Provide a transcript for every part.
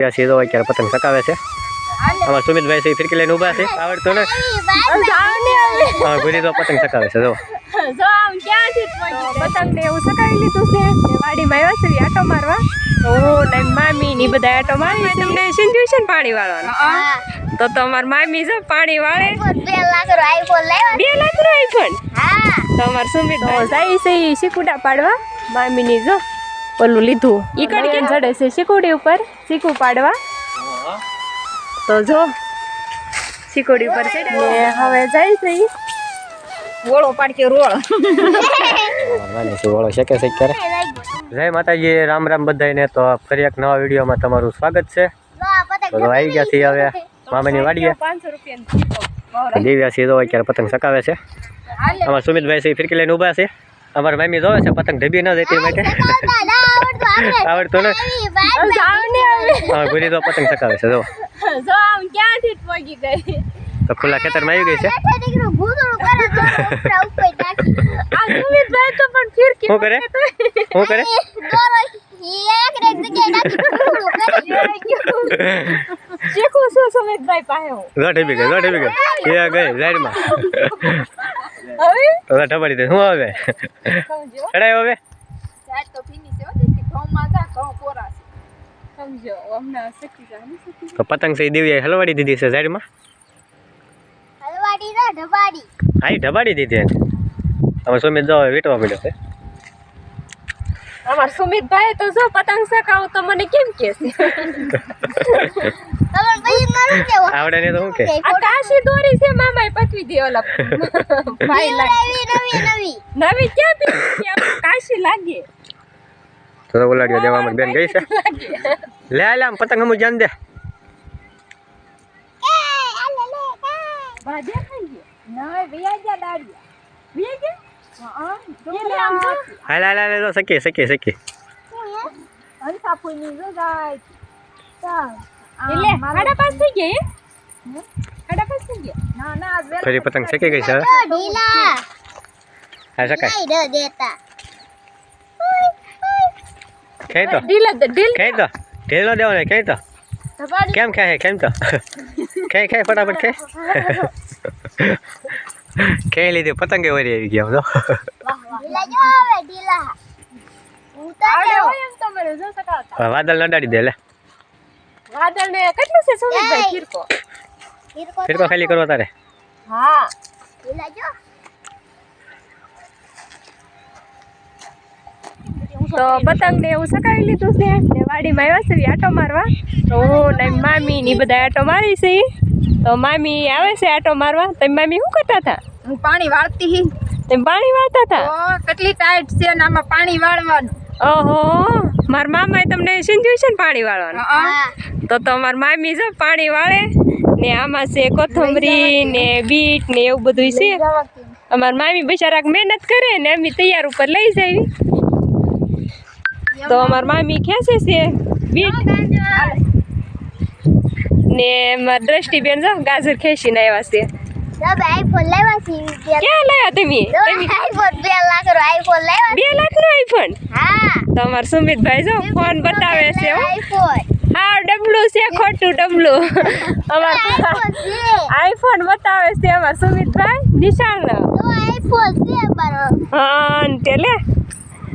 ત્યાં સીધો અત્યારે પતંગ ચકાવે છે. અમારા સુમિતભાઈ છે ફિરકી લઈને ઊભા છે. આવડતું ને? તો પતંગ ચકાવે છે જો. પતંગ ને એવું સકાવી લીધું છે. ને વાડીમાં આવ્યા છે આટો મારવા. હું ને મામી ની બધા આટો મારી. તમને સિંધ્યું છે ને પાણી વાળવાનું. તો તો અમાર મામી જો પાણી વાળે. બે લાખ નો આઈફોન? તો અમાર સુમિત જાય છે શીકુડા પાડવા. મામી ની જો. ઓલું લીધું. ઈ કડી કેમ ચડે છે શીકુડી ઉપર. શીકુ પાડવા. તો જો શીકુડી ઉપર ચડે હવે જાય છે ઈ. ઓળો પાડકે રોળ. ઓળો શેકે છે કરે. જય માતાજી રામ રામ બધાને તો ફરી એક નવા વિડીયોમાં તમારું સ્વાગત છે. તો આવી ગયા છીએ હવે મામાની વાડીએ. દિવ્યા સીધો અત્યારે પતંગ સકાવે છે. અમારા સુમિતભાઈ છે ફિરકી લઈને ઊભા છે. અમારા મામી જોવે છે પતંગ ઢબી ન જતી માટે. આવડતું ને હા ભૂલી તો પતંગ ચકાવે છે જો જો આમ ક્યાંથી પગી ગઈ? તો ખુલ્લા ખેતરમાં આવી ગઈ છે. આ સુમિતભાઈ તો પણ શું કરે? શું કરે? શીખું છું સુમિતભાઈ પાસે હું. જો ગઈ જો ઢબી ગઈ. એ ગઈ લાઈનમાં હવે? તો ઢબાડી દે. શું હવે? ચડાય ચડાયો હવે? તો હો ઘઉં કોરા છે. સમજો હમણાં તો પતંગ છે એ હલવાડી દીધી છે ઝાડમાં? હા એ ઢબાડી દીધી એને હવે સુમિત જો હવે પડ્યો છે. અમાર સુમિતભાઈ તો જો પતંગ સકાવ તો મને કેમ કે આવડે ને તો શું કે? આ કાશી દોરી છે મામાએ પકવી દે ઓલા. ભાઈ નવી નવી ક્યાં પી કાશી લાગે. તો ઓલાડીઓ દેવામાં બેન ગઈ છે. લે લે આમ પતંગ હમું જાન દે. સકી સકી સકી ફરી પતંગ સકી ગઈ છે હા? શકાય. કઈ તો ઢીલ ઢીલ કઈ તો ઢેલો દેવો ને કઈ તો કેમ ખાય કેમ તો? ખાય ખાય ફટાફટ ખાય ખાઈ લીધી પતંગે વરી આવી ગયા તો. વાદળ નડાડી દે લે. વાદળ ને કેટલું છે? સુમિતભાઈ ફિરકો ફિરકો ખાલી કરવા તારે. હા. તો પતંગ ને એવું સકાવી લીધું છે. ને વાડીમાં આવ્યા છે આટો મારવા. તો હું ને મામી ની બધા આટો મારી છે. તો મામી આવે છે આટો મારવા. તમે મામી શું કરતા હતા? હું પાણી વાળતી હી. તમે પાણી વાળતા હતા? કેટલી ટાઈટ છે ને આમાં પાણી વાળવાનું. ઓહો. મારા મામાએ તમને સિંધ્યું છે ને પાણી વાળવાનું? તો તો મારા મામી જો પાણી વાળે ને આમાં છે કોથમરી ને બીટ ને એવું બધું છે. અમારા મામી બિચારાક મહેનત કરે ને અમે તૈયાર ઉપર લઈ જાવી તો અમાર મામી ખેંચે છે ને માર દ્રષ્ટિબેન જો ગાજર ખેંચીને આવ્યા છે. ક્યાં લાવ્યા તમે? તમે? બે લાખનો આઈફોન તો અમાર સુમિતભાઈ જો ફોન બતાવે છે હો. હા ડબલું છે ખોટું ડબલું. અમાર આઈફોન બતાવે છે અમાર સુમિતભાઈ નિશાળ હા ને તે લે.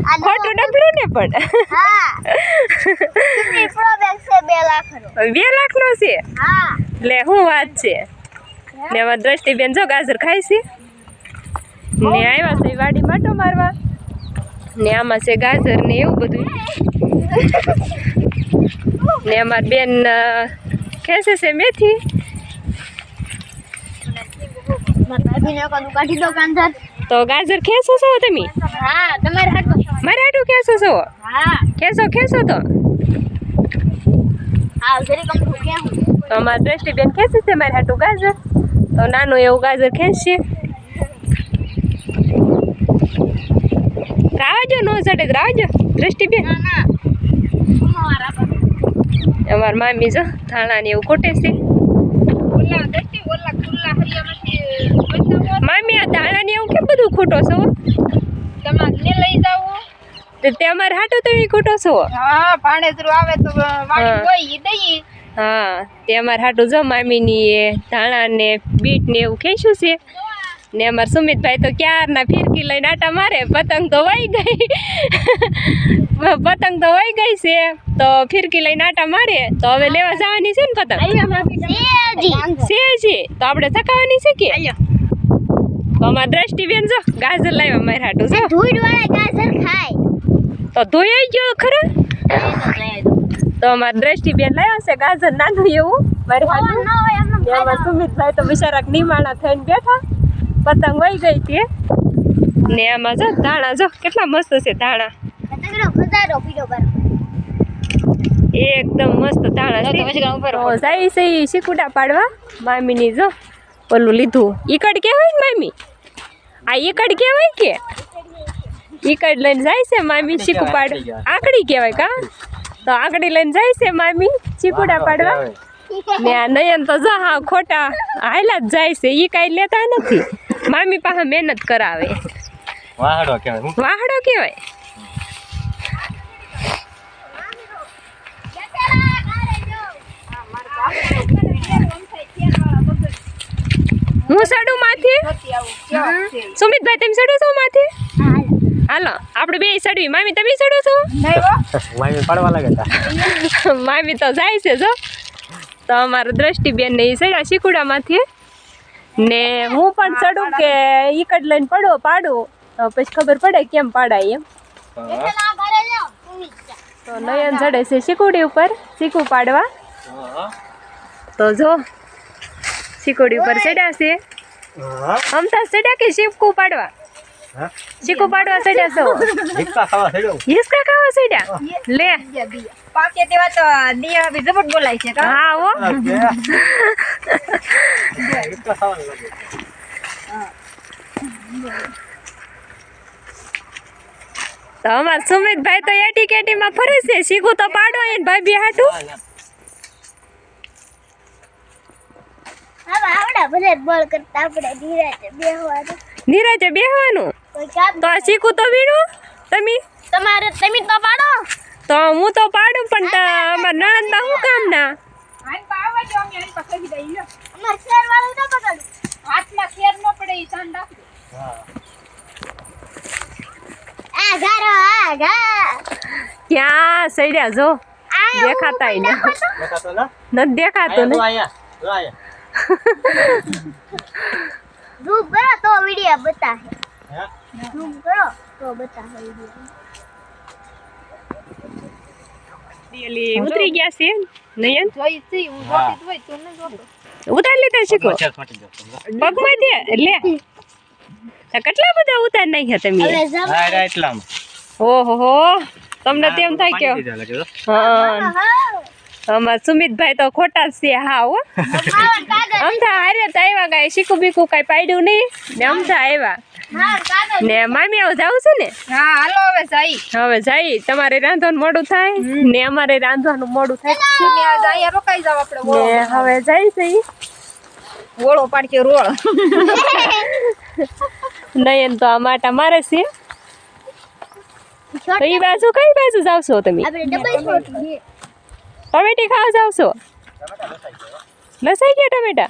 ખોટું ડબલું ને પણ. બે લાખનો. છે? એટલે શું વાત છે? ને અમાર દ્રષ્ટિબેન જો ગાજર ખાય છે. ને આવ્યા છે વાડી માટો મારવા. ને આમાં છે ગાજર ને એવું બધું. ને અમાર બેન ખેસે ખેંચે છે મેથી. કાઢી દો તો ગાજર ખેંચો છો તમે? મારે હાટું ખેંચો છો? હા. ખેંચો ખેંચો તો? તો અમારા દ્રષ્ટિબેન ખેંચે છે મારે હાટું ગાજર. તો નાનું એવું ગાજર ખેંચશે. રાવજો નો ચડે રાવજો દ્રષ્ટિબેન. અમાર મામી જો થાણા ને એવું ખોટે છે. મામી આ ધાણા ને એવું કેમ બધું ખોટો છો? તમારે લઈ જાવ તે અમારે હાટું તો ખોટો છો? હા ભાણેજરું આવે તો હા. હોય ઈ દઈએ. હા તે અમારે હાટું જો મામીની એ ધાણા ને બીટ ને એવું ખેંચ્યું છે. ને અમાર સુમિતભાઈ તો ક્યારના ફિરકી લઈને આટા મારે પતંગ તો વહી ગઈ. પતંગ તો વહી ગઈ છે તો ફિરકી લઈને આટા મારે તો હવે લેવા જવાની છે ને પતંગ? છે છે તો આપણે થકાવાની છે કે? તો અમાર દ્રષ્ટિબેન જો ગાજર લાવ્યા મારે હાટું જો. તો ધોઈ ગયો ખરા. તો અમાર દ્રષ્ટિબેન લાવ્યા છે ગાજર નાનું એવું મારે હાટું. સુમિતભાઈ તો બિચારા નિમાણા થઈને બેઠા. પતંગ વહી ગઈ હતી ને આમાં જો ધાણા જો કેટલા મસ્ત છે ધાણા. એકદમ મસ્ત ધાણા છે. તો જાય છે ઈ શીકુડા પાડવા. મામીની જો પેલું લીધું. ઈકડ કહેવાય ને મામી? આ ઈકડ કહેવાય કે? ઈકડ લઈને જાય છે મામી શીકુ પાડ આકડી કહેવાય કા? તો આકડી લઈને જાય છે મામી ચીકુડા પાડવા. ને આ નયન તો જો હા ખોટા હાલા જ જાય છે. ઈ કાંઈ લેતા નથી. મામી પાસે મહેનત કરાવે. વાહડો કહેવાય. હું વાહડો કહેવાય. હું સડું માથે. સુમિતભાઈ તમે સડો છો માથે? હાલો આપણે બે સડવી. મામી તમે સડો છો? મામી પડવા લાગે મામી તો જાય છે જો. તો અમારા દ્રષ્ટિબેન ને એ સડ્યા શીકુડામાંથી ને હું પણ ચડું કે ઈકડ લઈને પડો પાડું. તો પછી ખબર પડે કેમ પાડાય એમ. તો નયન ચડે છે શીકુડી ઉપર શીકું પાડવા. તો જો શીકુડી ઉપર ચડ્યા છે. હમતા ચડ્યા કે શીકું પાડવા? શીકું પાડવા સડ્યા છો? હિક્કા ખાવા સડ્યો હિસકા ખાવા સડ્યા લે. પાકે તેવા તો દિયા બી જબટ બોલાય છે કા? હા હો. હિક્કા ખાવા લાગે. તો અમાર સુમિતભાઈ તો એટી કેટીમાં ફરે છે. શીખું તો પાડો એને ભાભી હાટું. નિરાજે બેહવાનું? તો શીખું તો વીણું? તમે? તમારે તમે તો પાડો. તો હું તો પાડું પણ ત- નણંદ નણંદના શું કામ ના. અમાર તો હાથમાં ખેર ન પડે ઈ ધ્યાન રાખજો. આ ગારો આ ગા. ક્યાં સડ્યા જો. આ દેખાતાય ને. દેખાતો નથી દેખાતું ને? ધૂપ તો વિડિયો બતાવે હે કરો તો બતાવે વિડિયો ઉતરી ગયા છે નયન? જોઈ છી, હું જોતી હોય, તું ન જોતો. ઉતાર લેતા શીખો પગમાં દે લે કેટલા બધા ઉતાર નાખ્યા તમે ઓહો તમને તેમ થાય કે. હા. હા. અમાર સુમિતભાઈ તો ખોટા જ છે હા હો. અમથા હારે તો આવ્યા કાંઈ શીખું બીકું કાંઈ પાડ્યું નહીં ને અમથા આવ્યા ને મામી આવું જાવું છે ને? હા હાલો હવે જાય હવે જઈ. તમારે રાંધવાનું મોડું થાય? ને અમારે રાંધવાનું મોડું થાય. રોકાઈ જાવ આપણે ને હવે જઈ જઈ. ઓળો પાડકે રોળ. નયન તો આ માટા મારે છે. કઈ બાજુ કઈ બાજુ જાવશો તમે? આપણે ડબલ ટમેટી ખાવા જાવશો લસાઈ ગયા ટમેટા?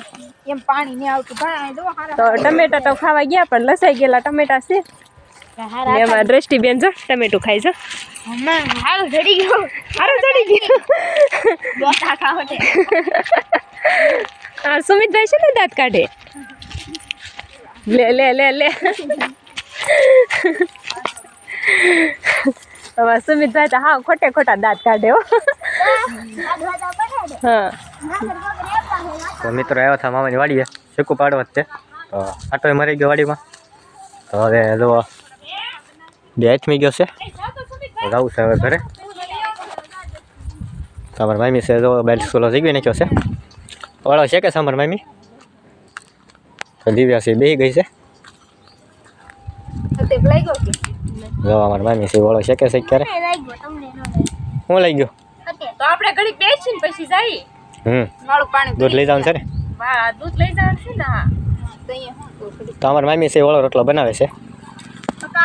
એમ પાણી ને આવતું. ભાઈ દો તો ટમેટા તો ખાવા ગયા પણ લસાઈ ગયેલા ટમેટા છે. એમાં દ્રષ્ટિબેન જો ટમેટું ખાઈ જો. હારું ચડી ગયું. સુમિતભાઈ છે ને દાંત કાઢે? લે લે લે લે. હવે સુમિતભાઈ તો હા ખોટે ખોટા દાંત કાઢે હા નાખર વગર આવતા હોય તો મિત્રો આવ્યા હતા મામાની વાડીએ શીકું પાડવા જ છે. તો આટો મરી ગયો વાડીમાં. તો હવે જો બે હાથમી ગયો છે. તો જવું છે હવે ઘરે. સાંભર મામી છે જો બેલ સ્કૂલો શીખવી નાખ્યો છે. વાળો છે કે સાંભર મામી? તો દિવ્યા છે બેસી ગઈ છે. તે લઈ ગયો કે જો અમારા મામી છે વાળો છે કે છે ક્યારે? તમને લાગ્યો? તમને ન લાગ્યો. હું લઈ ગયો ઓકે તો આપણે ઘડીક બેસીને પછી જઈએ. હમ. વાળું પાણી દૂધ લઈ જવાનું છે ને? દૂધ લઈ જવાનું છે ને હા. તો અહીંયા હું તો થોડી તો અમારા મામી છે ઓળો રોટલો બનાવે છે.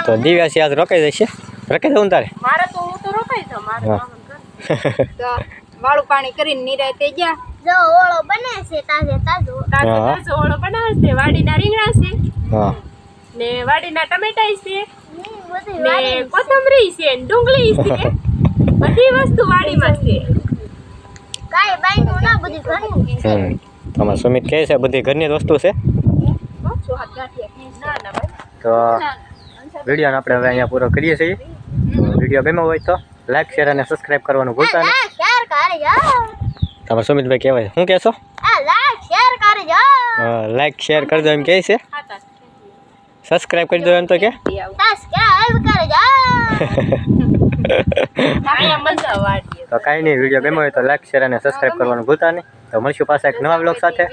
તો દિવ્યા છે આજ રોકાઈ જશે. રોકાઈ દઉં તારે? મારે તો હું તો રોકાઈ જાઉં મારે વાળું પાણી કરીને નિરાતે ગયા. જો ઓળો બને છે તાજે તાજો. તાજો તાજો ઓળો બનાવે છે વાડીના રીંગણા છે. હા. ને વાડીના ટમેટા છે. ને કોથમરી છે ડુંગળી છે. બધી વસ્તુ વાડીમાં છે. કાંઈ બાયનું ના બધી ઘરનું હમ. તમાર સુમિત કહે છે બધી ઘરની જ વસ્તુ છે? સુહાગ ગાંઠિયા ના ના ભાઈ તો વિડીયોને આપણે હવે અહીંયા પૂરો કરીએ છીએ. વીડિયો ગમ્યો હોય તો લાઈક શેર અને સબસ્ક્રાઇબ કરવાનું ભૂલતા નહીં તમારે સુમિતભાઈ કહેવાય શું કહેશો આ લાઈક શેર કરી જો લાઈક શેર કરજો એમ કહે છે. સબસ્ક્રાઇબ સબસ્ક્રાઈબ કરી દો એમ તો કે. સબસ્ક્રાઇબ કરી તો કાંઈ નહીં વીડિયો ગમ્યો હોય તો લાઈક શેર અને સબસ્ક્રાઈબ કરવાનું ભૂલતા નહીં. તો મળશું પાછા એક નવા બ્લોગ સાથે.